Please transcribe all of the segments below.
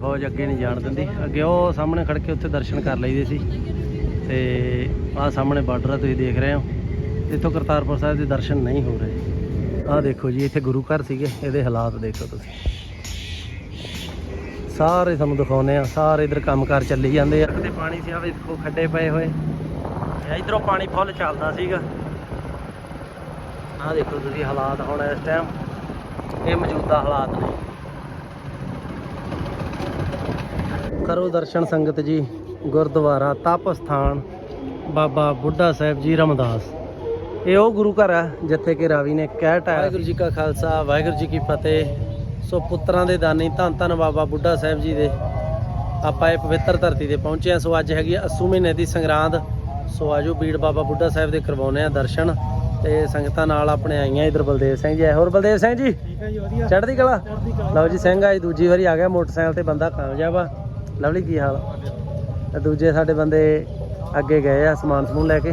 ਫੌਜ ਅੱਗੇ ਨਹੀਂ ਜਾਣ ਦਿੰਦੀ। ਅੱਗੇ ਉਹ ਸਾਹਮਣੇ ਖੜ ਕੇ ਉੱਥੇ ਦਰਸ਼ਨ ਕਰ ਲਈਦੇ ਸੀ। ਤੇ ਆਹ ਸਾਹਮਣੇ ਬਾਰਡਰ ਆ, ਤੁਸੀਂ ਦੇਖ ਰਹੇ ਹੋ। ਇੱਥੋਂ ਕਰਤਾਰਪੁਰ ਸਾਹਿਬ ਦੇ ਦਰਸ਼ਨ ਨਹੀਂ ਹੋ ਰਹੇ। ਆਹ ਦੇਖੋ ਜੀ, ਇੱਥੇ ਗੁਰੂ ਘਰ ਸੀਗੇ। ਇਹਦੇ ਹਾਲਾਤ ਦੇਖੋ ਤੁਸੀਂ। ਸਾਰੇ ਤੁਹਾਨੂੰ ਦਿਖਾਉਨੇ ਆ ਸਾਰੇ ਇਧਰ ਕੰਮਕਾਰ ਚੱਲੀ ਜਾਂਦੇ ਆ। ਤੇ ਪਾਣੀ ਸੀ ਆ ਵੀ ਖੱਡੇ ਪਏ ਹੋਏ। ਇਧਰੋਂ ਪਾਣੀ ਫੁੱਲ ਚੱਲਦਾ ਸੀਗਾ। ਆਹ ਦੇਖੋ ਤੁਸੀਂ ਹਾਲਾਤ ਹੁਣ ਇਸ ਟਾਈਮ ਇਹ ਮੌਜੂਦਾ ਹਾਲਾਤ ਨੇ। ਕਰੋ ਦਰਸ਼ਨ ਸੰਗਤ ਜੀ ਗੁਰਦੁਆਰਾ ਤਪ ਸਥਾਨ ਬਾਬਾ ਬੁੱਢਾ ਸਾਹਿਬ ਜੀ ਰਮਦਾਸ। ਇਹ ਉਹ ਗੁਰੂ ਘਰ ਆ ਜਿੱਥੇ ਕਿ ਰਾਵੀ ਨੇ ਕਹਿ ਟਾਇਆ। ਵਾਹਿਗੁਰੂ ਜੀ ਕਾ ਖਾਲਸਾ ਵਾਹਿਗੁਰੂ ਜੀ ਕੀ ਫਤਿਹ। ਸੋ ਪੁੱਤਰਾਂ ਦੇ ਦਾਨੀ ਧੰਨ ਧੰਨ ਬਾਬਾ ਬੁੱਢਾ ਸਾਹਿਬ ਜੀ ਦੇ। ਆਪਾਂ ਇਹ ਪਵਿੱਤਰ ਧਰਤੀ ਤੇ ਪਹੁੰਚੇ ਆ ਸੋ ਅੱਜ ਹੈਗੀ ਆ ਅੱਸੂ ਮਹੀਨੇ ਦੀ ਸੰਗਰਾਂਦ। ਸੋ ਆਜੋ ਬੀੜ ਬਾਬਾ ਬੁੱਢਾ ਸਾਹਿਬ ਦੇ ਕਰਵਾਉਨੇ ਆ ਦਰਸ਼ਨ ਤੇ ਸੰਗਤਾਂ ਨਾਲ ਆਪਣੇ ਆਈਆਂ ਇਧਰ ਬਲਦੇਵ ਸਿੰਘ ਜੀ। ਆਏ ਹੋਰ ਬਲਦੇਵ ਸਿੰਘ ਜੀ? ਠੀਕ ਹੈ ਜੀ ਵਧੀਆ। ਚੜ੍ਹਦੀ ਕਲਾ? ਲਓ ਜੀ ਸਿੰਘ ਅੱਜ ਦੂਜੀ ਵਾਰੀ ਆ ਗਿਆ ਮੋਟਰਸਾਈਕਲ ਤੇ ਬੰਦਾ ਕਾਮਯਾਬ ਆ। ਲਵਲੀ, ਕੀ ਹਾਲ? ਤੇ ਦੂਜੇ ਸਾਡੇ ਬੰਦੇ ਅੱਗੇ ਗਏ ਆ ਸਮਾਨ ਸਮੂਨ ਲੈ ਕੇ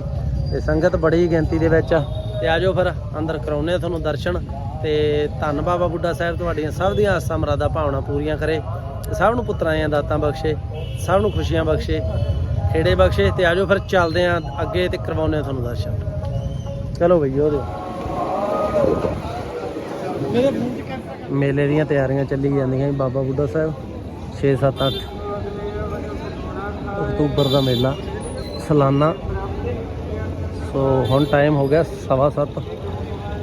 ਤੇ ਸੰਗਤ ਬੜੀ ਗਿਣਤੀ ਦੇ ਵਿੱਚ ਆ। ਤੇ ਆਜੋ ਫਿਰ ਅੰਦਰ ਕਰਾਉਨੇ ਆ ਤੁਹਾਨੂੰ ਦਰਸ਼ਨ ਤੇ ਧੰਨ ਬਾਬਾ ਬੁੱਢਾ ਸਾਹਿਬ ਤੁਹਾਡੀਆਂ ਸਭ ਦੀਆਂ ਆਸਾਂ ਮਰਾਦਾ ਭਾਵਨਾ ਪੂਰੀਆਂ ਕਰੇ। ਤੇ ਸਭ ਨੂੰ ਪੁੱਤਰਾਂ ਦੀਆਂ ਦਾਤਾਂ ਬਖਸ਼ੇ, ਸਭ ਨੂੰ ਖੁਸ਼ੀਆਂ ਬਖਸ਼ੇ, ਖੇੜੇ ਬਖਸ਼ੇ ਤੇ ਆਜੋ ਫਿਰ ਚੱਲਦੇ ਆ ਅੱਗੇ ਤੇ ਕਰਵਾਉਨੇ ਆ ਤੁਹਾਨੂੰ ਦਰਸ਼ਨ। ਚਲੋ ਬਈ ਉਹਦੇ ਮੇਰੇ ਮੇਲੇ ਦੀਆਂ ਤਿਆਰੀਆਂ ਚੱਲੀ ਜਾਂਦੀਆਂ ਜੀ ਬਾਬਾ ਬੁੱਢਾ ਸਾਹਿਬ 6 7 8 ਅਕਤੂਬਰ ਦਾ ਮੇਲਾ, ਸਾਲਾਨਾ। ਸੋ ਹੁਣ ਟਾਈਮ ਹੋ ਗਿਆ ਸਵਾ ਸੱਤ।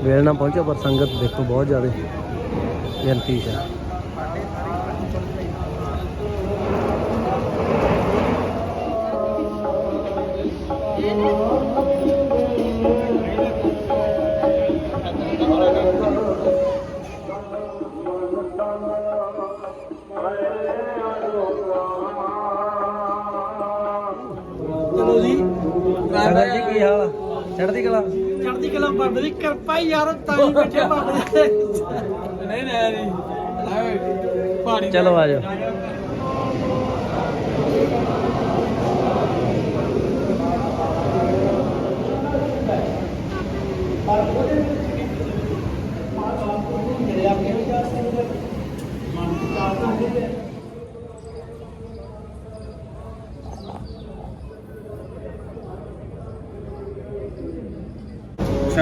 ਵੇਲੇ ਨਾਲ ਪਹੁੰਚਿਆ ਪਰ ਸੰਗਤ ਦੇਖੋ ਬਹੁਤ ਜ਼ਿਆਦਾ ਗਿਣਤੀ ਹੈ। ਚਲੋ ਜੀ। ਸੰਗਤ ਜੀ ਕੀ ਹਾਲ ਆ? ਚੜ੍ਹਦੀ ਕਲਾ। ਚੜ੍ਹਦੀ ਕਲਾ ਬੰਦ ਦੀ ਕਿਰਪਾ ਹੀ ਯਾਰ ਤਾਂ ਹੀ ਬੈਠੇ ਬੰਦ ਨਹੀਂ ਨਹੀਂ ਨਹੀਂ। ਪਹਾੜੀ ਚਲੋ ਆਜੋ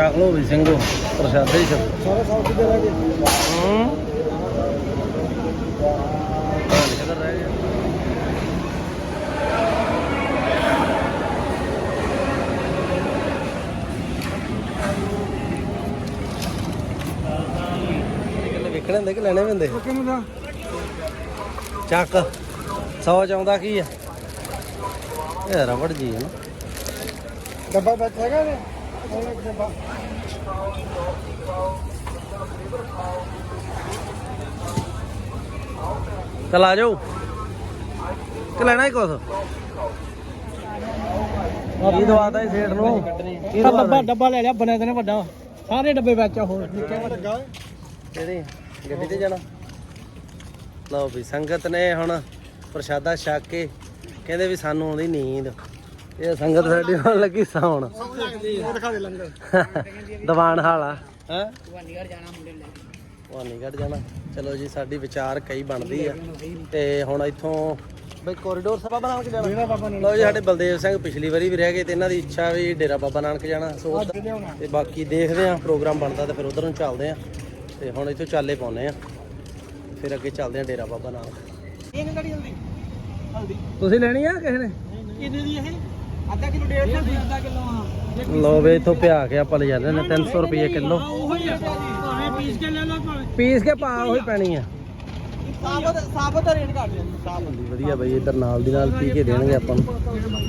ਛਕ ਲਓ ਵੀ ਸਿੰਘੋ ਪ੍ਰਸ਼ਾਦੇ ਹੀ ਛਕੋ। ਸਾਰਾ ਸਾਲ ਕਿੱਥੇ ਰਹਿ ਗਏ? ਹੂੰ? ਕਿੱਧਰ ਰਹਿ ਗਿਆ ਕਿੱਲੇ ਵੇਖਣੇ ਹੁੰਦੇ ਕਿ ਲੈਣੇ ਵੀ ਹੁੰਦੇ? ਉਹ ਕਿਹਨੂੰ ਦਾ? ਚੱਕ। 100 ਚਾਉਂਦਾ ਕੀ ਆ? ਇਹ ਰਬੜ ਜੀ ਹੈ ਨਾ। ਡੱਬਾ ਵਿੱਚ ਹੈਗਾ ਨੇ ਚਲ ਆ ਜਾਓ। ਕਿ ਲੈਣਾ ਹੀ ਕੁਛ ਕੀ ਦਵਾਤਾ ਇਹ ਸੇਠ ਨੂੰ। ਦਵਾਤਾ ਡੱਬਾ ਡੱਬਾ ਲੈ ਲਿਆ ਬਣਿਆ ਤੇ ਨੇ ਵੱਡਾ। ਸਾਰੇ ਡੱਬੇ ਵਿੱਚ ਆ ਹੋਰ। ਨਿੱਕੇ ਵੱਡਾ ਕਿਹੜੀ? ਗੱਡੀ ਤੇ ਜਾਣਾ? ਲਓ ਵੀ ਸੰਗਤ ਨੇ ਹੁਣ ਪ੍ਰਸ਼ਾਦਾ ਛਕ ਕੇ ਕਹਿੰਦੇ ਵੀ ਸਾਨੂੰ ਆਉਂਦੀ ਨੀਂਦ। ਇਹ ਸੰਗਤ ਸਾਡੀ ਹੋਣ ਲੱਗੀ ਸੌਣ ਦਿਖਾ ਦੇ ਲੰਗਰ ਦੀਵਾਨ ਹਾਲਾ ਹੈ? ਜਾਣਾ ਮੁੰਡੇ ਲੈ ਵਾਨੀਗੜ ਜਾਣਾ। ਚਲੋ ਜੀ ਸਾਡੀ ਵਿਚਾਰ ਕਈ ਬਣਦੀ ਆ। ਤੇ ਹੁਣ ਇੱਥੋਂ ਬਈ ਕੋਰੀਡੋਰ ਸਭਾ ਬਣਾ ਕੇ ਜਾਣਾ। ਲਓ ਜੀ ਸਾਡੇ ਬਲਦੇਵ ਸਿੰਘ ਪਿਛਲੀ ਵਾਰੀ ਵੀ ਰਹਿ ਗਏ ਤੇ ਇਹਨਾਂ ਦੀ ਇੱਛਾ ਵੀ ਡੇਰਾ ਬਾਬਾ ਨਾਨਕ ਜਾਣਾ। ਸੋ ਤੇ ਬਾਕੀ ਦੇਖਦੇ ਆ ਪ੍ਰੋਗਰਾਮ ਬਣਦਾ ਤੇ ਫਿਰ ਉਧਰ ਨੂੰ ਚੱਲਦੇ ਆ। ਤੇ ਹੁਣ ਇੱਥੋਂ ਚਾਲੇ ਪਾਉਨੇ ਆ। ਫਿਰ ਅੱਗੇ ਚੱਲਦੇ ਆ ਡੇਰਾ ਬਾਬਾ ਨਾਨਕ। ਇਹ ਕਿਹੜੀ ਹਲਦੀ? ਹਲਦੀ। ਤੁਸੀਂ ਲੈਣੀ ਆ ਕਿਸੇ ਨੇ? ਕਿੰਨੇ ਦੀ ਇਹ? ਅੱਧਾ ਕਿਲੋ ਡੇਢ ਸੌ ਦੀ ਅੱਧਾ ਕਿਲੋ ਹਾਂ। ਲਓ ਵੇ ਇੱਥੋਂ ਪਿਆ ਕੇ ਆਪਾਂ ਲੈ ਜਾਂਦੇ ਨੇ 300 ਰੁਪਏ ਕਿਲੋ। ਭਾਵੇਂ ਪੀਸ ਕੇ ਲੈ ਲਓ ਭਾਵੇਂ ਪੀਸ ਕੇ ਪਾ ਉਹੀ ਪੈਣੀ ਆ। ਸਾਬਤ ਸਾਬਤ ਰੇਟ ਘੱਟ ਜਾਂਦਾ। ਸਾਬਤ ਵਧੀਆ ਬਈ ਇੱਧਰ ਨਾਲ ਦੀ ਨਾਲ ਪੀ ਕੇ ਦੇਣਗੇ ਆਪਾਂ ਨੂੰ।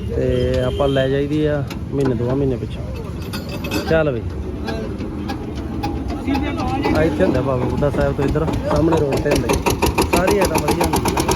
ਤੇ ਆਪਾਂ ਲੈ ਜਾਈਦੀ ਆ ਮਹੀਨੇ ਦੋ ਮਹੀਨੇ ਪਿੱਛੋਂ। ਚੱਲ ਬਈ। ਇੱਥੇ ਹੁੰਦਾ ਬਾਬਾ ਬੁੱਢਾ ਸਾਹਿਬ ਤੋਂ ਇੱਧਰ ਸਾਹਮਣੇ ਰੋਡ ਤੇ ਹੁੰਦੇ ਸਾਰੀ ਆਈਟਮ ਵਧੀਆ ਹੁੰਦੀ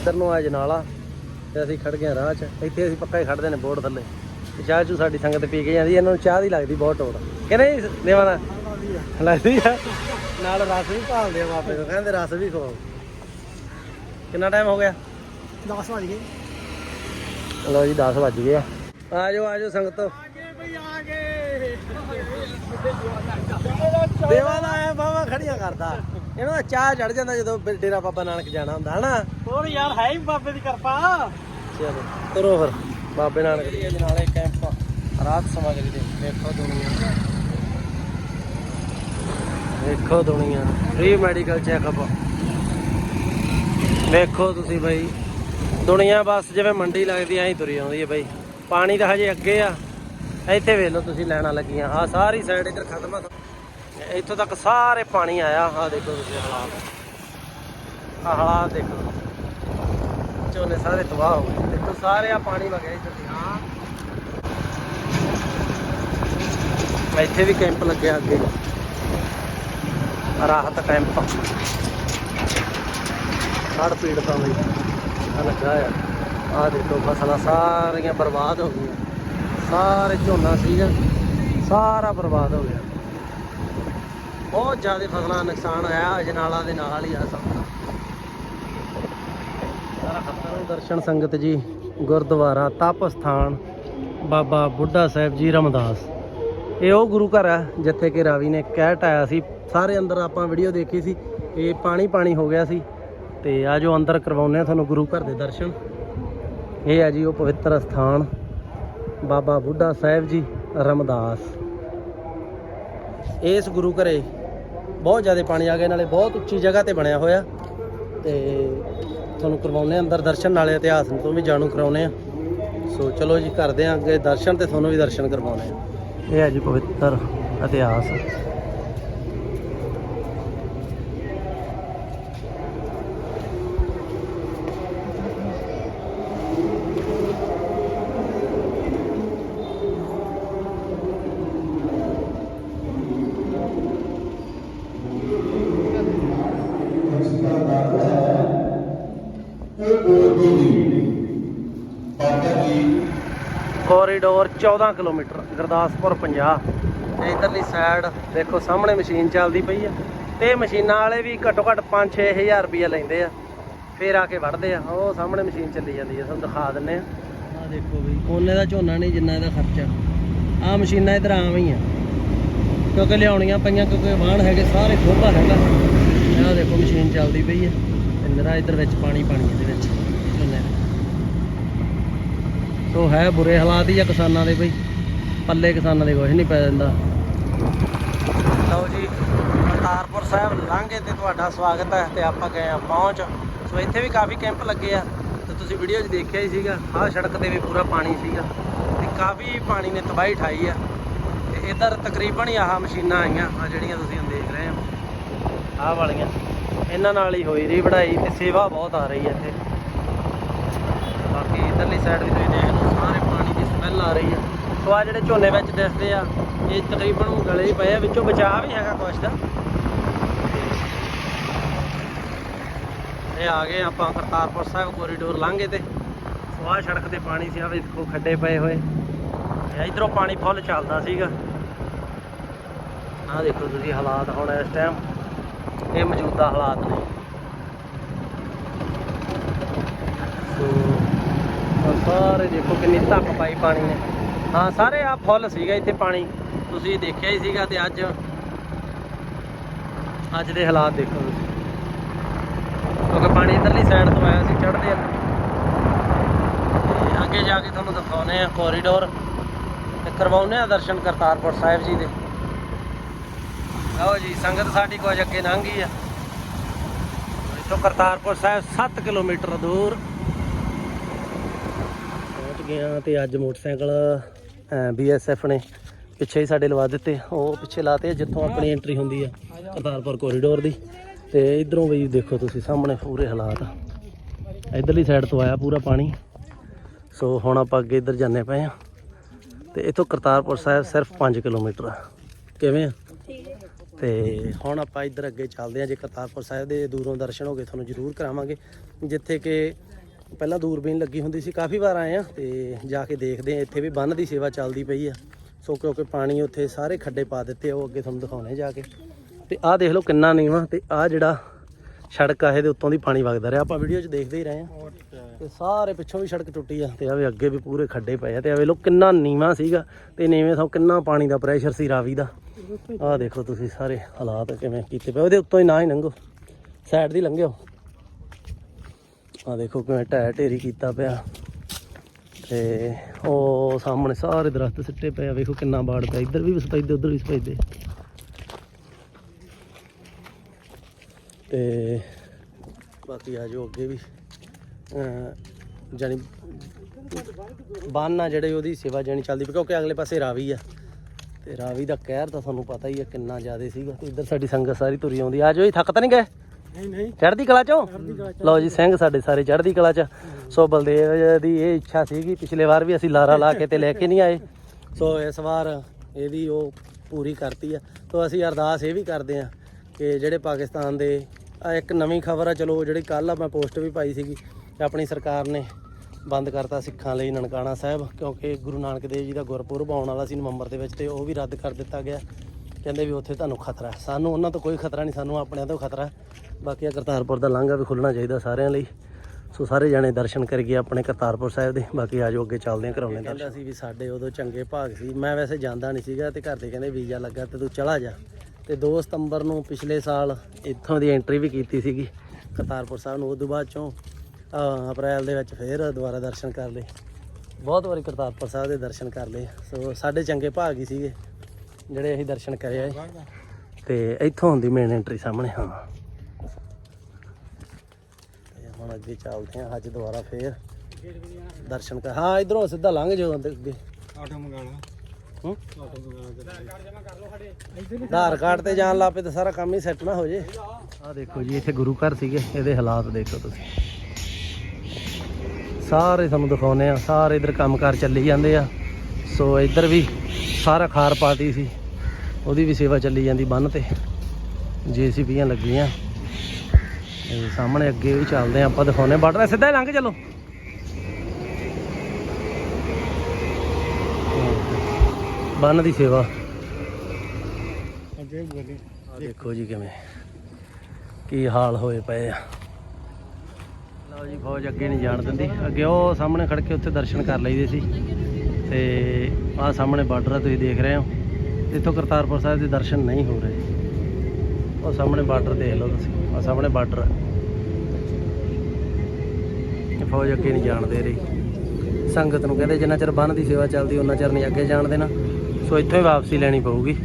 ਇੱਧਰ ਨੂੰ ਆ ਜਨਾਲਾ ਤੇ ਅਸੀਂ ਖੜ ਗਏ ਰਾਹ 'ਚ। ਇੱਥੇ ਅਸੀਂ ਪੱਕਾ ਹੀ ਖੜਦੇ ਨੇ ਬੋਰਡ ਥੱਲੇ। ਚਾਹ ਚੂ ਸਾਡੀ ਸੰਗਤ ਪੀ ਕੇ ਜਾਂਦੀ ਇਹਨਾਂ ਨੂੰ ਚਾਹ ਦੀ ਲੱਗਦੀ ਬਹੁਤ ਟੋੜ। ਕਿ ਨਹੀਂ ਦੇਵਾਨਾ ਲੱਗਦੀ ਆ? ਨਾਲ ਰਸ ਵੀ ਭਾਲਦੇ ਆ ਮਾਪੇ ਨੂੰ ਕਹਿੰਦੇ ਰਸ ਵੀ ਖਵਾਓ। ਕਿੰਨਾ ਟਾਈਮ ਹੋ ਗਿਆ? 10 ਵਜ ਗਏ। ਲਓ ਜੀ 10 ਵੱਜ ਗਏ ਆ। ਆ ਜਾਓ ਆ ਜਾਓ ਸੰਗਤੋ। ਆਗੇ ਬਈ ਆਗੇ ਦੇਵਾ ਦਾ ਆਇਆ ਬਾਵਾ ਖੜੀਆਂ ਕਰਦਾ। ਇਹਨੂੰ ਤਾਂ ਚਾਹ ਚੜ ਜਾਂਦਾ ਜਦੋਂ ਬ- ਡੇਰਾ ਬਾਬਾ ਨਾਨਕ ਜਾਣਾ ਹੁੰਦਾ ਹਨਾ? ਹੋਰ ਯਾਰ ਹੈ ਹੀ ਬਾਬੇ ਦੀ ਕਿਰਪਾ। ਚਲੋ ਤੁਰੋ ਫਿਰ ਬਾਬੇ ਨਾਨਕ ਦੀ ਨਾਲੇ ਕੈਂਪ ਰਾਤ ਸਮਗਰੀ ਦੇ ਵੇਖੋ ਦੁਨੀਆ। ਵੇਖੋ ਦੁਨੀਆ। ਫ੍ਰੀ ਮੈਡੀਕਲ ਚੈੱਕਅਪ ਵੇਖੋ ਤੁਸੀਂ ਬਾਈ ਦੁਨੀਆ ਬਸ ਜਿਵੇਂ ਮੰਡੀ ਲੱਗਦੀ ਐਂ ਹੀ ਤੁਰੀ ਆਉਂਦੀ ਹੈ ਬਾਈ। ਪਾਣੀ ਤਾਂ ਹਜੇ ਅੱਗੇ ਆ। ਇੱਥੇ ਵੇਖ ਲਓ ਤੁਸੀਂ ਲੈਣਾ ਲੱਗੀਆਂ। ਆ ਸਾਰੀ ਸਾਈਡ ਇੱਧਰ ਖਤਮ ਆ। ਇੱਥੋਂ ਤੱਕ ਸਾਰੇ ਪਾਣੀ ਆਇਆ। ਆ ਦੇਖੋ ਤੁਸੀਂ ਹਾਲਾਤ। ਆ ਹਾਲਾਤ ਦੇਖੋ। ਝੋਨੇ ਸਾਰੇ ਤਬਾਹ ਹੋ ਗਏ। ਦੇਖੋ ਸਾਰੇ ਆ ਪਾਣੀ ਵਗਿਆ ਇੱਧਰ ਦੀ। ਹਾਂ। ਇੱਥੇ ਵੀ ਕੈਂਪ ਲੱਗਿਆ ਅੱਗੇ। ਰਾਹਤ ਕੈਂਪ। ਹੜ ਪੀੜਤਾਂ ਲਈ ਆ ਲੱਗਾ ਆ। ਆ ਦੇਖੋ ਫਸਲਾਂ ਸਾਰੀਆਂ ਬਰਬਾਦ ਹੋ ਗਈਆਂ। ਸਾਰੇ ਝੋਨਾ ਸੀਗਾ। ਸਾਰਾ ਬਰਬਾਦ ਹੋ ਗਿਆ। ਬਹੁਤ ਜ਼ਿਆਦਾ ਫਸਲਾਂ ਦਾ ਨੁਕਸਾਨ ਹੋਇਆ, ਅਜਨਾਲਾ ਦੇ ਨਾਲ ਹੀ ਆ ਸਭ ਦਾ। ਸਾਰਾ ਖਤਰ ਦਰਸ਼ਨ ਸੰਗਤ ਜੀ, ਗੁਰਦੁਆਰਾ ਤਪ ਸਥਾਨ ਬਾਬਾ ਬੁੱਢਾ ਸਾਹਿਬ ਜੀ ਰਮਦਾਸ। ਇਹ ਉਹ ਗੁਰੂ ਘਰ ਆ, ਜਿੱਥੇ ਕਿ ਰਾਵੀ ਨੇ ਕਹਿ ਟਾਇਆ ਸੀ। ਸਾਰੇ ਅੰਦਰ ਆਪਾਂ ਵੀਡੀਓ ਦੇਖੀ ਸੀ, ਇਹ ਪਾਣੀ ਪਾਣੀ ਹੋ ਗਿਆ ਸੀ। ਤੇ ਆ ਜੋ ਅੰਦਰ ਕਰਵਾਉਂਦੇ ਆ ਤੁਹਾਨੂੰ ਗੁਰੂ ਘਰ ਦੇ ਦਰਸ਼ਨ। ਇਹ ਆ ਜੀ ਉਹ ਪਵਿੱਤਰ ਸਥਾਨ, ਬਾਬਾ ਬੁੱਢਾ ਸਾਹਿਬ ਜੀ ਰਮਦਾਸ। ਇਸ ਗੁਰੂ ਘਰੇ ਬਹੁਤ ਜ਼ਿਆਦਾ ਪਾਣੀ ਆ ਗਿਆ, ਨਾਲੇ ਬਹੁਤ ਉੱਚੀ ਜਗ੍ਹਾ ਤੇ ਬਣਿਆ ਹੋਇਆ। ਤੇ ਤੁਹਾਨੂੰ ਕਰਵਾਉਂਦੇ ਆ ਅੰਦਰ ਦਰਸ਼ਨ, ਨਾਲੇ ਇਤਿਹਾਸ ਨੂੰ ਤੋਂ ਵੀ ਜਾਣੂ ਕਰਾਉਨੇ ਆ ਸੋ ਚਲੋ ਜੀ, ਕਰਦੇ ਆ ਅੱਗੇ ਦਰਸ਼ਨ ਤੇ ਤੁਹਾਨੂੰ ਵੀ ਦਰਸ਼ਨ ਕਰਵਾਉਣੇ ਆ ਇਹ ਹੈ ਜੀ ਪਵਿੱਤਰ ਇਤਿਹਾਸ ਕੋਰੀਡੋਰ 14 ਕਿਲੋਮੀਟਰ, ਗੁਰਦਾਸਪੁਰ 50 ਤੇ ਇਧਰਲੀ ਸਾਈਡ ਦੇਖੋ, ਸਾਹਮਣੇ ਮਸ਼ੀਨ ਚੱਲਦੀ ਪਈ ਆ। ਤੇ ਮਸ਼ੀਨਾਂ ਵਾਲੇ ਵੀ ਘੱਟੋ ਘੱਟ 5-6000 ਰੁਪਏ ਲੈਂਦੇ ਆ। ਫੇਰ ਆ ਕੇ ਵੜਦੇ ਆ। ਉਹ ਸਾਹਮਣੇ ਮਸ਼ੀਨ ਚੱਲੀ ਜਾਂਦੀ ਆ, ਤੁਹਾਨੂੰ ਦਿਖਾ ਦਿੰਨੇ ਆ। ਆ ਦੇਖੋ ਵੀ ਕੋਨੇ ਦਾ ਝੋਨਾ ਨਹੀਂ, ਜਿੰਨਾ ਇਹਦਾ ਖਰਚਾ। ਆ ਮਸ਼ੀਨਾਂ ਇਧਰ ਆਮ ਹੀ ਆ। ਕਿਉਂਕਿ ਲਿਆਉਣੀਆਂ ਪਈਆਂ, ਕਿਉਂਕਿ ਵਾਹਣ ਹੈਗੇ, ਸਾਰੇ ਖੋਭਾ ਹੈਗਾ। ਆਹ ਦੇਖੋ, ਮਸ਼ੀਨ ਚੱਲਦੀ ਪਈ ਆ। ਤੇ ਨਿਰਾ ਇਧਰ ਵਿੱਚ ਪਾਣੀ ਪਾਣੀ ਇਹਦੇ ਵਿੱਚ। ਸੋ ਹੈ ਬੁਰੇ ਹਾਲਾਤ ਹੀ ਆ ਕਿਸਾਨਾਂ ਦੇ ਬਈ। ਪੱਲੇ ਕਿਸਾਨਾਂ ਦੇ ਕੁਝ ਨਹੀਂ ਪੈ ਜਾਂਦਾ। ਲਓ ਜੀ, ਕਰਤਾਰਪੁਰ ਸਾਹਿਬ ਲਾਂਘੇ ਤੇ ਤੁਹਾਡਾ ਸਵਾਗਤ ਹੈ ਤੇ ਆਪਾਂ ਗਏ ਆ ਪਹੁੰਚ। ਸੋ ਇੱਥੇ ਵੀ ਕਾਫੀ ਕੈਂਪ ਲੱਗੇ ਆ ਤੇ ਤੁਸੀਂ ਵੀਡੀਓ 'ਚ ਦੇਖਿਆ ਹੀ ਸੀਗਾ, ਆਹ ਸੜਕ ਤੇ ਵੀ ਪੂਰਾ ਪਾਣੀ ਸੀਗਾ ਤੇ ਕਾਫੀ ਪਾਣੀ ਨੇ ਤਬਾਹੀ ਠਾਈ ਆ। ਤੇ ਇਧਰ ਤਕਰੀਬਨ ਹੀ ਆਹ ਮਸ਼ੀਨਾਂ ਆਈਆਂ ਆ ਜਿਹੜੀਆਂ ਤੁਸੀਂ ਹੁਣ ਦੇਖ ਰਹੇ ਹੋ, ਆਹ ਵਾਲੀਆਂ। ਇਹਨਾਂ ਨਾਲ ਹੀ ਹੋਈ ਰਹੀ ਵਢਾਈ ਤੇ ਸੇਵਾ ਬਹੁਤ ਆ ਰਹੀ ਹੈ ਇੱਥੇ। ਬਾਕੀ ਇਧਰਲੀ ਸਾਈਡ ਵੀ ਤੁਸੀਂ ਸਾਰੇ ਪਾਣੀ ਦੀ ਸਮੈਲ ਆ ਰਹੀ ਆ। ਸੋ ਆ ਜਿਹੜੇ ਝੋਨੇ ਵਿੱਚ ਦਿਸਦੇ ਆ, ਇਹ ਤਕਰੀਬਨ ਉਹ ਗਲੇ ਹੀ ਪਏ ਆ, ਵਿੱਚੋਂ ਬਚਾਅ ਵੀ ਹੈਗਾ ਕੁਛ ਦਾ ਇਹ ਆ ਗਏ ਆਪਾਂ ਕਰਤਾਰਪੁਰ ਸਾਹਿਬ ਕੋਰੀਡੋਰ ਲਾਂਘੇ ਤੇ। ਸੋ ਆਹ ਸੜਕ ਤੇ ਪਾਣੀ ਸੀ ਆ ਵੇਖੋ ਖੱਡੇ ਪਏ ਹੋਏ। ਇਹ ਇਧਰੋਂ ਪਾਣੀ ਫੁੱਲ ਚੱਲਦਾ ਸੀਗਾ। ਆਹ ਦੇਖੋ ਤੁਸੀਂ ਹਾਲਾਤ ਹੁਣ ਇਸ ਟਾਈਮ ਇਹ ਮੌਜੂਦਾ ਹਾਲਾਤ ਨੇ ਸੋ ਆਹ ਸਾਰੇ ਦੇਖੋ ਕਿੰਨੀ ਧੱਕ ਪਾਈ ਪਾਣੀ ਨੇ। ਹਾਂ, ਸਾਰੇ ਆ ਫੁੱਲ ਸੀਗਾ ਇੱਥੇ ਪਾਣੀ। ਤੁਸੀਂ ਦੇਖਿਆ ਹੀ ਸੀਗਾ ਤੇ ਅੱਜ ਅੱਜ ਦੇ ਹਾਲਾਤ ਦੇਖੋ ਤੁਸੀਂ। ਕਿਉਂਕਿ ਪਾਣੀ ਇਧਰਲੀ ਸਾਈਡ ਤੋਂ ਆਇਆ ਸੀ, ਚੜ੍ਹਦੇ ਤੇ ਅੱਗੇ ਜਾ ਕੇ ਤੁਹਾਨੂੰ ਦਿਖਾਉਨੇ ਆ ਕੋਰੀਡੋਰ ਤੇ ਕਰਵਾਉਨੇ ਆ ਦਰਸ਼ਨ ਕਰਤਾਰਪੁਰ ਸਾਹਿਬ ਜੀ ਦੇ। ਲਓ ਜੀ, ਸੰਗਤ ਸਾਡੀ ਕੁਝ ਅੱਗੇ ਲੰਘ ਗਈ ਆ। ਇੱਥੋਂ ਕਰਤਾਰਪੁਰ ਸਾਹਿਬ 7 ਕਿਲੋਮੀਟਰ ਦੂਰ। ਗਏ ਆ ਤੇ ਅੱਜ ਮੋਟਰਸਾਈਕਲ ਬੀਐਸਐਫ ਨੇ ਪਿੱਛੇ ਹੀ ਸਾਡੇ ਲਵਾ ਦਿੱਤੇ। ਉਹ ਪਿੱਛੇ ਲਾਤੇ ਆ ਜਿੱਥੋਂ ਆਪਣੀ ਐਂਟਰੀ ਹੁੰਦੀ ਆ ਕਰਤਾਰਪੁਰ ਕੋਰੀਡੋਰ ਦੀ। ਤੇ ਇਧਰੋਂ ਵੀ ਦੇਖੋ ਤੁਸੀਂ ਸਾਹਮਣੇ ਪੂਰੇ ਹਾਲਾਤ ਇਧਰਲੀ ਸਾਈਡ ਤੋਂ ਆਇਆ ਪੂਰਾ ਪਾਣੀ। ਸੋ ਹੁਣ ਆਪਾਂ ਅੱਗੇ ਇੱਧਰ ਜਾਂਦੇ ਪਏ ਆ। ਤੇ ਇਥੋਂ ਕਰਤਾਰਪੁਰ ਸਾਹਿਬ ਸਿਰਫ 5 ਕਿਲੋਮੀਟਰ ਆ। ਕਿਵੇਂ ਆ? ਤੇ ਹੁਣ ਆਪਾਂ ਇੱਧਰ ਅੱਗੇ ਚੱਲਦੇ ਹਾਂ ਜੇ ਕਰਤਾਰਪੁਰ ਸਾਹਿਬ ਦੇ ਦੂਰੋਂ ਦਰਸ਼ਨ ਹੋ ਗਏ ਤੁਹਾਨੂੰ ਜ਼ਰੂਰ ਕਰਾਵਾਂਗੇ। ਜਿੱਥੇ ਕਿ ਪਹਿਲਾਂ ਦੂਰਬੀਨ ਲੱਗੀ ਹੁੰਦੀ ਸੀ ਕਾਫੀ ਵਾਰ ਆਏ ਆ ਤੇ ਜਾ ਕੇ ਦੇਖਦੇ ਆ ਇੱਥੇ ਵੀ ਬੰਨ ਦੀ ਸੇਵਾ ਚੱਲਦੀ ਪਈ ਆ। ਸੋ ਕਿਉਂਕਿ ਪਾਣੀ ਉੱਥੇ ਸਾਰੇ ਖੱਡੇ ਪਾ ਦਿੱਤੇ ਉਹ ਅੱਗੇ ਤੁਹਾਨੂੰ ਦਿਖਾਉਣੇ ਜਾ ਕੇ। ਤੇ ਆਹ ਦੇਖ ਲਓ ਕਿੰਨਾ ਨੀਵਾਂ ਤੇ ਆਹ ਜਿਹੜਾ ਸੜਕ ਆ ਇਹਦੇ ਉੱਤੋਂ ਦੀ ਪਾਣੀ ਵਗਦਾ ਰਿਹਾ। ਆਪਾਂ ਵੀਡੀਓ 'ਚ ਦੇਖਦੇ ਹੀ ਰਹੇ ਆ। ਤੇ ਸਾਰੇ ਪਿੱਛੋਂ ਵੀ ਸੜਕ ਟੁੱਟੀ ਆ ਤੇ ਆਵੇ ਅੱਗੇ ਵੀ ਪੂਰੇ ਖੱਡੇ ਪਏ ਆ। ਤੇ ਆ ਵੇਖ ਲਓ ਕਿੰਨਾ ਨੀਵਾਂ ਸੀਗਾ ਤੇ ਨੀਵੇਂ ਤੋਂ ਕਿੰਨਾ ਪਾਣੀ ਦਾ ਪ੍ਰੈਸ਼ਰ ਸੀ ਰਾਵੀ ਦਾ। ਆਹ ਦੇਖੋ ਤੁਸੀਂ ਸਾਰੇ ਹਾਲਾਤ ਕਿਵੇਂ ਕੀਤੇ ਪਏ ਉਹਦੇ ਉੱਤੋਂ ਹੀ ਨਾ ਹੀ ਲੰਘੋ ਸਾਈਡ ਦੀ ਲੰਘਿਓ। ਆਹ ਦੇਖੋ ਕਿਵੇਂ ਢਹਿ ਢੇਰੀ ਕੀਤਾ ਪਿਆ। ਤੇ ਉਹ ਸਾਹਮਣੇ ਸਾਰੇ ਦਰਖਤ ਸਿੱਟੇ ਪਏ ਆ, ਵੇਖੋ ਕਿੰਨਾ ਬਾੜ ਪਿਆ। ਇੱਧਰ ਵੀ ਸਪਾਈਦੇ ਉੱਧਰ ਵੀ ਸਪਾਈਦੇ ਤੇ ਬਾਕੀ ਆ ਜੋ ਅੱਗੇ ਵੀ। ਅਹ ਜਾਣੀ ਬੰਨ ਆ ਜਿਹੜੇ ਉਹਦੀ ਸੇਵਾ ਜਾਣੀ ਚੱਲਦੀ, ਕਿਉਂਕਿ ਅਗਲੇ ਪਾਸੇ ਰਾਵੀ ਆ। ਤੇ ਰਾਵੀ ਦਾ ਕਹਿਰ ਤਾਂ ਤੁਹਾਨੂੰ ਪਤਾ ਹੀ ਆ ਕਿੰਨਾ ਜ਼ਿਆਦਾ ਸੀਗਾ। ਤੇ ਇੱਧਰ ਸਾਡੀ ਸੰਗਤ ਸਾਰੀ ਤੁਰੀ ਆਉਂਦੀ। ਆ ਜਾਓ ਜੀ, ਥੱਕ ਤਾਂ ਨਹੀਂ ਗਏ? ਨਹੀਂ। ਨਹੀਂ ਚੜ੍ਹਦੀ ਕਲਾ ਚੋਂ। ਲਓ ਜੀ ਸਿੰਘ ਸਾਡੇ ਸਾਰੇ ਚੜ੍ਹਦੀ ਕਲਾ ਚ। ਸੋ ਬਲਦੇਵ ਦੀ ਇਹ ਇੱਛਾ ਸੀਗੀ ਪਿਛਲੇ ਵਾਰ ਵੀ ਅਸੀਂ ਲਾਰਾ ਲਾ ਕੇ ਤੇ ਲੈ ਕੇ ਨਹੀਂ ਆਏ। ਸੋ ਇਸ ਵਾਰ ਇਹਦੀ ਉਹ ਪੂਰੀ ਕਰਤੀ ਆ। ਸੋ ਅਸੀਂ ਅਰਦਾਸ ਇਹ ਵੀ ਕਰਦੇ ਆ ਕਿ ਜਿਹੜੇ ਪਾਕਿਸਤਾਨ ਦੇ ਆ ਇੱਕ ਨਵੀਂ ਖਬਰ ਆ ਚਲੋ ਜਿਹੜੀ ਕੱਲ ਆ ਮੈਂ ਪੋਸਟ ਵੀ ਪਾਈ ਸੀਗੀ ਕਿ ਆਪਣੀ ਸਰਕਾਰ ਨੇ ਬੰਦ ਕਰਤਾ ਸਿੱਖਾਂ ਲਈ ਨਨਕਾਣਾ ਸਾਹਿਬ ਕਿਉਂਕਿ ਗੁਰੂ ਨਾਨਕ ਦੇਵ ਜੀ ਦਾ ਗੁਰਪੁਰਬ ਆਉਣ ਵਾਲਾ ਸੀ ਨਵੰਬਰ ਦੇ ਵਿੱਚ ਤੇ ਉਹ ਵੀ ਰੱਦ ਕਰ ਦਿੱਤਾ ਗਿਆ। ਕਹਿੰਦੇ ਵੀ ਉੱਥੇ ਤੁਹਾਨੂੰ ਖਤਰਾ ਸਾਨੂੰ ਉਹਨਾਂ ਤੋਂ ਕੋਈ ਖਤਰਾ ਨਹੀਂ ਸਾਨੂੰ ਆਪਣਿਆਂ ਤੋਂ ਖਤਰਾ ਬਾਕੀ ਆ ਕਰਤਾਰਪੁਰ ਦਾ ਲਾਂਘਾ ਵੀ ਖੁੱਲਣਾ ਚਾਹੀਦਾ ਸਾਰਿਆਂ ਲਈ। ਸੋ ਸਾਰੇ ਜਾਣੇ ਦਰਸ਼ਨ ਕਰੀਏ ਆਪਣੇ ਕਰਤਾਰਪੁਰ ਸਾਹਿਬ ਦੇ। ਬਾਕੀ ਆਜੋ ਅੱਗੇ ਚੱਲਦੇ ਹਾਂ ਕਰਾਉਣੇ ਦਾ ਸੀ ਵੀ ਸਾਡੇ ਉਦੋਂ ਚੰਗੇ ਭਾਗ ਸੀ। ਮੈਂ ਵੈਸੇ ਜਾਂਦਾ ਨਹੀਂ ਸੀਗਾ ਤੇ ਘਰ ਦੇ ਕਹਿੰਦੇ ਵੀਜ਼ਾ ਲੱਗਾ ਤੇ ਤੂੰ ਚਲਾ ਜਾ। ਤੇ 2 ਸਤੰਬਰ ਨੂੰ ਪਿਛਲੇ ਸਾਲ ਇੱਥੋਂ ਦੀ ਐਂਟਰੀ ਵੀ ਕੀਤੀ ਸੀਗੀ ਕਰਤਾਰਪੁਰ ਸਾਹਿਬ ਨੂੰ। ਉਦੋਂ ਬਾਅਦ ਚੋਂ ਅਪ੍ਰੈਲ ਦੇ ਵਿੱਚ ਫੇਰ ਦੁਬਾਰਾ ਦਰਸ਼ਨ ਕਰ ਲਏ। ਬਹੁਤ ਵਾਰੀ ਕਰਤਾਰਪੁਰ ਸਾਹਿਬ ਦੇ ਦਰਸ਼ਨ ਕਰ ਲਏ। ਸੋ ਸਾਡੇ ਚੰਗੇ ਭਾਗ ਹੀ ਸੀਗੇ। ਜਿਹੜੇ ਅਸੀਂ ਦਰਸ਼ਨ ਕਰੇ ਆਏ। ਤੇ ਇੱਥੋਂ ਹੁੰਦੀ ਮੇਨ ਐਂਟਰੀ ਸਾਹਮਣੇ ਹਾਂ। ਤੇ ਹੁਣ ਅੱਗੇ ਚੱਲਦੇ ਹਾਂ ਅੱਜ ਦੁਬਾਰਾ ਫੇਰ ਦਰਸ਼ਨ ਕਰ ਹਾਂ ਇਧਰੋਂ ਸਿੱਧਾ ਲੰਘ ਜਾਓ ਅੱਗੇ। ਆਟੋ ਮੰਗਾ ਲਾ। ਹੂੰ? ਆਟੋ ਮੰਗਾ ਆਧਾਰ ਕਾਰਡ ਤੇ ਜਾਣ ਲੱਪੇ ਤਾਂ ਸਾਰਾ ਕੰਮ ਹੀ ਸੈੱਟ ਨਾ ਹੋ ਜੇ। ਆਹ ਦੇਖੋ ਜੀ ਇੱਥੇ ਗੁਰੂ ਘਰ ਸੀਗੇ ਇਹਦੇ ਹਾਲਾਤ ਦੇਖੋ ਤੁਸੀਂ। ਸਾਰੇ ਤੁਹਾਨੂੰ ਦਿਖਾਉਨੇ ਆ ਸਾਰੇ ਇਧਰ ਕੰਮਕਾਰ ਚੱਲੀ ਜਾਂਦੇ ਆ। ਸੋ ਇੱਧਰ ਵੀ ਸਾਰਾ ਖਾਰ ਪਾਤੀ ਸੀ। ਉਹਦੀ ਵੀ ਸੇਵਾ ਚੱਲੀ ਜਾਂਦੀ ਬੰਨ ਤੇ। ਜੀਸੀਬੀਆਂ ਲੱਗੀਆਂ। ਤੇ ਸਾਹਮਣੇ ਅੱਗੇ ਵੀ ਚੱਲਦੇ ਆ ਆਪਾਂ ਦਿਖਾਉਨੇ ਬਾਰਡਰ ਸਿੱਧਾ ਹੀ ਲੰਘ ਚਲੋ। ਬੰਨ ਦੀ ਸੇਵਾ। ਅੱਗੇ ਬੋਲੀ ਆ ਦੇਖੋ ਜੀ ਕਿਵੇਂ। ਕੀ ਹਾਲ ਹੋਏ ਪਏ ਆ। ਲਓ ਜੀ, ਫੌਜ ਅੱਗੇ ਨਹੀਂ ਜਾਣ ਦਿੰਦੀ। ਅੱਗੇ ਉਹ ਸਾਹਮਣੇ ਖੜ ਕੇ ਉੱਥੇ ਦਰਸ਼ਨ ਕਰ ਲਈਦੇ ਸੀ। ਤੇ ਆਹ ਸਾਹਮਣੇ ਬਾਰਡਰ ਆ ਤੁਸੀਂ ਦੇਖ ਰਹੇ ਹੋ। ਇੱਥੋਂ ਕਰਤਾਰਪੁਰ ਸਾਹਿਬ ਦੇ ਦਰਸ਼ਨ ਨਹੀਂ ਹੋ ਰਹੇ। ਉਹ ਸਾਹਮਣੇ ਬਾਰਡਰ ਦੇਖ ਲਓ ਤੁਸੀਂ। ਆਹ ਸਾਹਮਣੇ ਬਾਰਡਰ ਆ ਫੌਜ ਅੱਗੇ ਨਹੀਂ ਜਾਣ ਦੇ ਰਹੀ। ਸੰਗਤ ਨੂੰ ਕਹਿੰਦੇ, ਜਿੰਨਾ ਚਿਰ ਬੰਨ ਦੀ ਸੇਵਾ ਚੱਲਦੀ, ਉਹਨਾਂ ਚਿਰ ਨਹੀਂ ਅੱਗੇ ਜਾਣ ਦੇਣਾ। ਸੋ ਇੱਥੋਂ ਹੀ ਵਾਪਸੀ ਲੈਣੀ ਪਊਗੀ।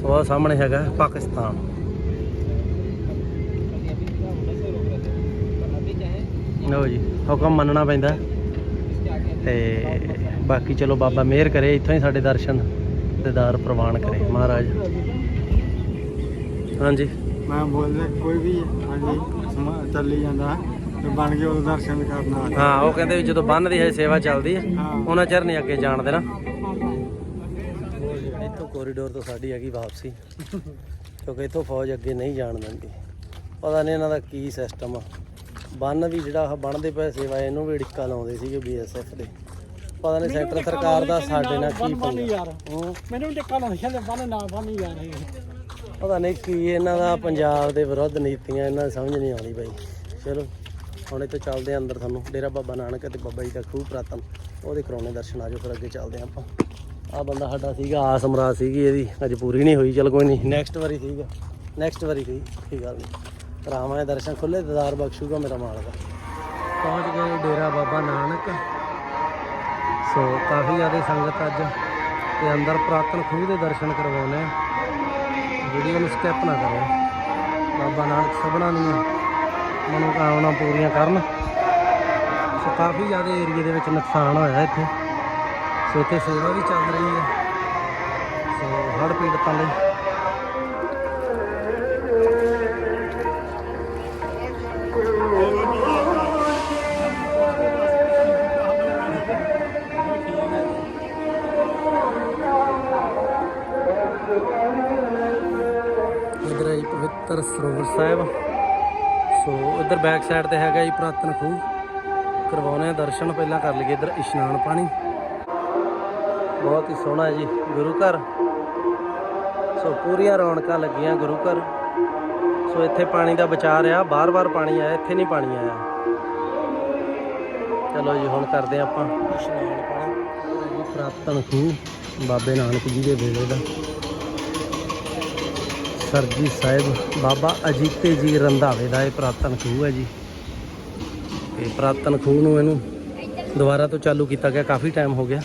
ਸੋ ਆਹ ਸਾਹਮਣੇ ਹੈਗਾ ਪਾਕਿਸਤਾਨ। ਲਓ ਜੀ, ਹੁਕਮ ਮੰਨਣਾ ਪੈਂਦਾ। ਤੇ ਬਾਕੀ ਚਲੋ ਬਾਬਾ ਮਿਹਰ ਕਰੇ, ਇੱਥੋਂ ਹੀ ਸਾਡੇ ਦਰਸ਼ਨ। ਦੀਦਾਰ ਪ੍ਰਵਾਨ ਕਰੇ। ਮਹਾਰਾਜ। ਹਾਂਜੀ। ਮੈਂ ਬੋਲਦਾ ਕੋਈ ਵੀ ਹਾਂਜੀ ਸਮਾ ਚੱਲੀ ਜਾਂਦਾ ਤੇ ਬਣ ਕੇ ਉਹ ਦਰਸ਼ਨ ਕਰਨਾ ਹਾਂ ਉਹ ਕਹਿੰਦੇ ਵੀ ਜਦੋਂ ਬੰਨ ਦੀ ਹੈ ਸੇਵਾ ਚੱਲਦੀ ਹੈ ਉਹਨਾਂ ਚਿਰ ਨਹੀਂ ਅੱਗੇ ਜਾਣ ਦੇਣਾ। ਇੱਥੋਂ ਕੋਰੀਡੋਰ ਤੋਂ ਸਾਡੀ ਹੈਗੀ ਵਾਪਸੀ ਕਿਉਂਕਿ ਇੱਥੋਂ ਫੌਜ ਅੱਗੇ ਨਹੀਂ ਜਾਣ ਦਿੰਦੀ। ਪਤਾ ਨਹੀਂ ਇਹਨਾਂ ਦਾ ਕੀ ਸਿਸਟਮ ਆ। ਬੰਨ ਵੀ ਜਿਹੜਾ ਬਣਦੇ ਪਏ ਸੇਵਾ ਇਹਨੂੰ ਵੀ ਢਿੱਕਾ ਲਾਉਂਦੇ ਸੀਗੇ ਬੀਐਸਐਫ ਦੇ। ਪਤਾ ਨਹੀਂ ਸੈਂਟਰ ਸਰਕਾਰ ਦਾ ਸਾਡੇ ਨਾਲ ਕੀ ਪੰਗਾ ਹੂੰ। ਮੈਨੂੰ ਟਿੱਕਾ ਨਾ ਕਹਿੰਦੇ ਬੰਨ ਨਾ ਬੰਨ ਯਾਰ ਪਤਾ ਨਹੀਂ ਕੀ ਇਹਨਾਂ ਦਾ ਪੰਜਾਬ ਦੇ ਵਿਰੁੱਧ ਨੀਤੀਆਂ ਇਹਨਾਂ ਦੀ ਸਮਝ ਨਹੀਂ ਆਉਂਦੀ ਬਾਈ। ਚਲੋ ਹੁਣ ਇੱਥੇ ਚੱਲਦੇ ਆ ਅੰਦਰ ਤੁਹਾਨੂੰ। ਡੇਰਾ ਬਾਬਾ ਨਾਨਕ ਤੇ ਬਾਬਾ ਜੀ ਦਾ ਖੂਹ ਪ੍ਰਾਤਨ। ਉਹਦੇ ਕਰਾਉਣੇ ਦਰਸ਼ਨ ਆਜੋ ਫਿਰ ਅੱਗੇ ਚੱਲਦੇ ਆ ਆਪਾਂ। ਆ ਬੰਦਾ ਸਾਡਾ ਸੀਗਾ ਆਸ ਮਰਾਦ ਸੀਗੀ ਇਹਦੀ। ਅਜੇ ਪੂਰੀ ਨਹੀਂ ਹੋਈ ਚਲ ਕੋਈ ਨਹੀਂ। ਨੈਕਸਟ ਵਾਰੀ ਸੀਗਾ ਨੈਕਸਟ ਵਾਰੀ ਸੀ ਕੀ ਗੱਲ ਨਹੀਂ। ਕਰਾਵਾਂਗੇ ਦਰਸ਼ਨ ਖੁੱਲੇ ਦਦਾਰ ਬਖਸ਼ੂਗਾ ਮੇਰਾ ਮਾਲਕ। ਪਹੁੰਚ ਗਏ ਡੇਰਾ ਬਾਬਾ ਨਾਨਕ। ਸੋ ਕਾਫੀ ਜ਼ਿਆਦਾ ਸੰਗਤ ਅੱਜ ਤੇ ਅੰਦਰ ਪ੍ਰਾਤਨ ਖੂਹ ਦੇ ਦਰਸ਼ਨ ਕਰਵਾਉਣੇ ਆ। ਵੀਡੀਓ ਨੂੰ ਸਕਿਪ ਨਾ ਕਰਿਓ ਬਾਬਾ ਨਾਨਕ ਸਭਨਾਂ ਦੀਆਂ ਮਨੋਕਾਮਨਾ ਪੂਰੀਆਂ ਕਰਨ। ਸੋ ਕਾਫੀ ਜ਼ਿਆਦਾ ਏਰੀਏ ਦੇ ਵਿੱਚ ਨੁਕਸਾਨ ਹੋਇਆ ਇੱਥੇ। ਸੋ ਇੱਥੇ ਸੇਵਾ ਵੀ ਚੱਲ ਰਹੀ ਹੈ। ਸੋ ਹੜ੍ਹ ਪੀੜਤਾਂ ਲਈ ਸਾਹਿਬ। ਸੋ ਇੱਧਰ ਬੈਕ ਸਾਈਡ ਤੇ ਹੈਗਾ ਜੀ ਪੁਰਾਤਨ ਖੂਹ। ਕਰਵਾਉਣੇ ਆ ਦਰਸ਼ਨ, ਪਹਿਲਾਂ ਕਰ ਲਈਏ ਇੱਧਰ ਇਸ਼ਨਾਨ ਪਾਣੀ। ਬਹੁਤ ਹੀ ਸੋਹਣਾ ਹੈ ਜੀ, ਗੁਰੂ ਘਰ। ਸੋ ਪੂਰੀਆਂ ਰੌਣਕਾਂ ਲੱਗੀਆਂ ਗੁਰੂ ਘਰ। ਸੋ ਇੱਥੇ ਪਾਣੀ ਦਾ ਵਿਚਾਰ ਆ ਬਾਰ-ਬਾਰ ਪਾਣੀ ਆਇਆ, ਇੱਥੇ ਨਹੀਂ ਪਾਣੀ ਆਇਆ। ਚਲੋ ਜੀ, ਹੁਣ ਕਰਦੇ ਹਾਂ ਆਪਾਂ ਇਸ਼ਨਾਨ ਪਾਣੀ। ਪੁਰਾਤਨ ਖੂਹ, ਬਾਬੇ ਨਾਨਕ ਜੀ ਦੇ ਵੇਲੇ ਦਾ। ਸਰਜੀ ਸਾਹਿਬ, ਬਾਬਾ ਅਜੀਤੇ ਜੀ ਰੰਧਾਵੇ ਦਾ ਇਹ ਪੁਰਾਤਨ ਖੂਹ ਹੈ ਜੀ। ਤੇ ਪੁਰਾਤਨ ਖੂਹ ਨੂੰ ਇਹਨੂੰ ਦੁਬਾਰਾ ਤੋਂ ਚਾਲੂ ਕੀਤਾ ਗਿਆ, ਕਾਫੀ ਟਾਈਮ ਹੋ ਗਿਆ।